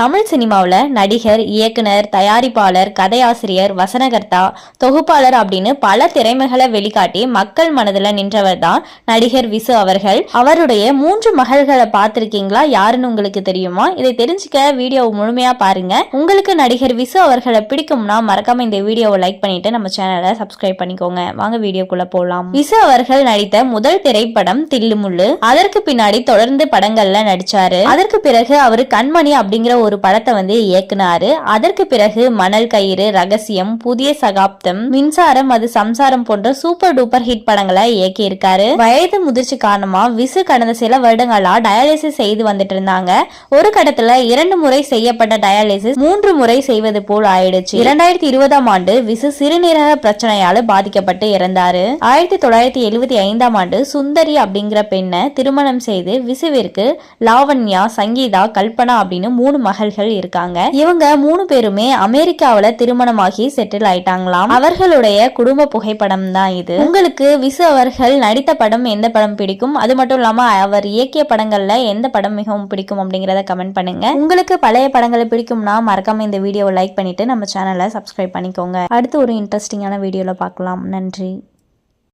தமிழ் சினிமாவில் நடிகர் இயக்குனர் தயாரிப்பாளர் கதையாசிரியர் வசனகர்த்தா தொகுப்பாளர் அப்படின்னு பல திறமைகளை வெளிக்காட்டி மக்கள் மனதில் நின்றவர் தான் நடிகர் விசு அவர்கள். அவருடைய மூன்று மகள்களை பார்த்துருக்கீங்களா? யாருன்னு உங்களுக்கு தெரியுமா? இதை தெரிஞ்சுக்க வீடியோவை முழுமையாக பாருங்க. உங்களுக்கு நடிகர் விசு அவர்களை பிடிக்கும்னா மறக்காம இந்த வீடியோவை லைக் பண்ணிட்டு நம்ம சேனலை சப்ஸ்கிரைப் பண்ணிக்கோங்க. வாங்க வீடியோக்குள்ள போகலாம் விசு அவர்கள் நடித்த முதல் திரைப்படம் தில்லுமுள்ளு. அதற்கு பின்னாடி தொடர்ந்து படங்கள்ல நடிச்சாரு. அதற்கு பிறகு அவர் கண்மணி அப்படிங்கிற ஒரு படத்தை வந்து இயக்குனாரு. அதற்கு பிறகு மணல் கயிறு ரகசியம் புதிய சகாப்தம் மின்சாரம் அது சம்சாரம் போன்ற சூப்பர் டூப்பர் ஹிட் படங்களை இயக்கியிருக்காரு. வயது முதிர்ச்சி காரணமா விசு கடந்த சில வருடங்களா டயாலிசிஸ் செய்து வந்துட்டு இருந்தாங்க. ஒரு கடத்துல இரண்டு முறை செய்யப்பட்ட டயாலிசிஸ் மூன்று முறை செய்வது போல் ஆயிடுச்சு. இரண்டாயிரத்தி இருபதாம் ஆண்டு விசு சிறுநீரக பிரச்சனையால பாதிக்கப்பட்டு இறந்தாரு. ஆயிரத்தி தொள்ளாயிரத்தி எழுபத்தி ஐந்தாம் ஆண்டு சுந்தரி அப்படிங்கிற பெண்ணை திருமணம் செய்து விசுவிற்கு லாவண்யா சங்கீதா கல்பனா அப்படின்னு மூணு மகள்கள் இருக்காங்க. இவங்க மூணு பேருமே அமெரிக்காவில திருமணமாகி செட்டில் ஆயிட்டாங்களாம். அவர்களுடைய குடும்ப புகைப்படம் தான் இது. உங்களுக்கு விசு அவர்கள் நடித்த படம் எந்த படம் பிடிக்கும்? அது மட்டும் இல்லாம அவர் இயக்கிய படங்கள்ல எந்த படம் மிகவும் பிடிக்கும் அப்படிங்கறத கமெண்ட் பண்ணுங்க. உங்களுக்கு பழைய படங்களை பிடிக்கும்னா மறக்காம இந்த வீடியோவை லைக் பண்ணிட்டு நம்ம சேனலை சப்ஸ்கிரைப் பண்ணிக்கோங்க. அடுத்து ஒரு இன்ட்ரெஸ்டிங்கான வீடியோல பார்க்கலாம். நன்றி.